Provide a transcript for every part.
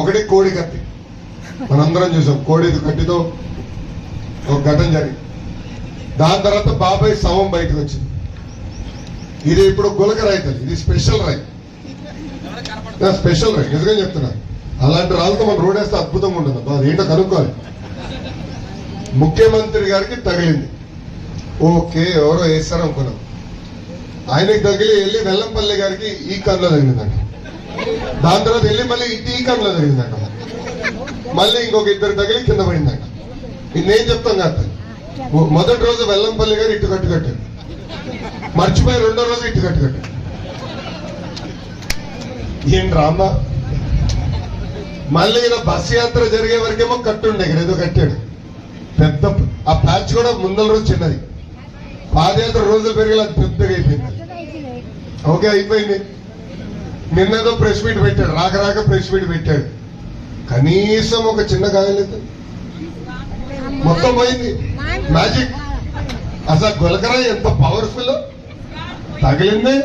ఒకటి కోడి కత్తి. మనందరం చూసాం. కోడి కత్తితో ఒక ఘటన జరిగింది. దాని తర్వాత బాబాయ్ శవం బయటకు వచ్చింది. ఇది ఇప్పుడు గులక రైతు ఇది స్పెషల్ రైట్ స్పెషల్ రైట్ నిజంగా చెప్తున్నా. అలాంటి రాళ్ళతో మనం రోడ్ వేస్తే అద్భుతంగా ఉంటుంది. అది ఏంటో కనుక్కోవాలి. ముఖ్యమంత్రి గారికి తగిలింది. ఓకే ఎవరో వేస్తారనుకున్నాం ఆయనకి తగిలి వెళ్ళి వెల్లంపల్లి గారికి ఈ కన్నులో తగిలిందండి దాని తర్వాత వెళ్ళి మళ్ళీ ఇటు జరిగిందట. మళ్ళీ ఇంకొక ఇద్దరు తగిలి కింద పడిందట. ఇది నేను చెప్తాను కాదు. మొదటి రోజు వెల్లంపల్లి గారు ఇటు కట్టు కట్టారు. మర్చిపోయి రెండో రోజు ఇటు కట్టు కట్టారు. ఏం రామ్మా మళ్ళీ ఈయన బస్సు యాత్ర జరిగే వరకేమో కట్టుండే ఇక్కడ ఏదో కట్టాడు. పెద్ద ఆ ప్యాచ్ కూడా ముందల రోజు చిన్నది. పాదయాత్ర రోజులు పెరిగేలా పెద్దగా అయిపోయింది. ఓకే అయిపోయింది. నిన్నేదో ప్రెస్ మీట్ పెట్టాడు రాక రాక ప్రెస్ మీట్ పెట్టాడు. కనీసం ఒక చిన్న గాయలేదు మొత్తం పోయింది. మ్యాజిక్ అసలు గులకరా ఎంత పవర్ఫుల్ తగిలింది.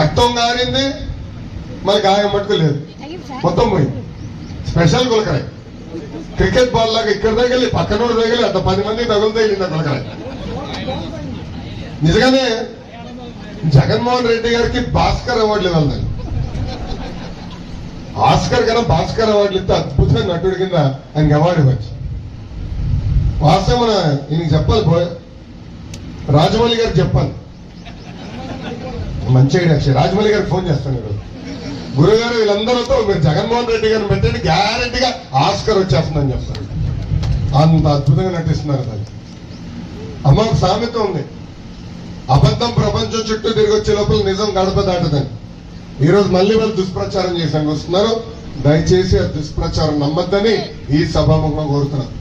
రక్తం గారింది. మరి గాయం మటుకు లేదు. మొత్తం పోయింది. స్పెషల్ గులకరాయ్. క్రికెట్ బాల్ లాగా ఇక్కడ తగిలి పక్కనోడు తగిలి అంత పది మంది తగులు తగిలింది ఆ గులకరాయ్. నిజంగానే జగన్మోహన్ రెడ్డి గారికి భాస్కర్ అవార్డులు ఇవ్వాలి ఆస్కర్ కన్నా భాస్కర్ అవార్డులు ఇస్తే అద్భుతమైన నటుడి కింద ఆయనకి అవార్డు ఇవ్వచ్చు. వాస్తవం మన ఈయనకి చెప్పాలి రాజమౌళి గారికి చెప్పాలి. మంచి ఐడియా అక్షయ్. రాజమౌళి గారికి ఫోన్ చేస్తాను ఈరోజు. గురుగారు వీళ్ళందరితో మీరు జగన్మోహన్ రెడ్డి గారిని పెట్టండి. గ్యారంటీగా ఆస్కర్ వచ్చేస్తుందని చెప్తారు అంత అద్భుతంగా నటిస్తున్నారు దాన్ని. అమ్మ ఒక సామెత ఉంది. అబద్ధం ప్రపంచం చుట్టూ తిరిగి వచ్చే లోపల నిజం గడప దాటదని. ఈరోజు మళ్ళీ వాళ్ళు దుష్ప్రచారం చేసానికి వస్తున్నారు. దయచేసి ఆ దుష్ప్రచారం నమ్మద్దని ఈ సభాముఖంగా కోరుతున్నారు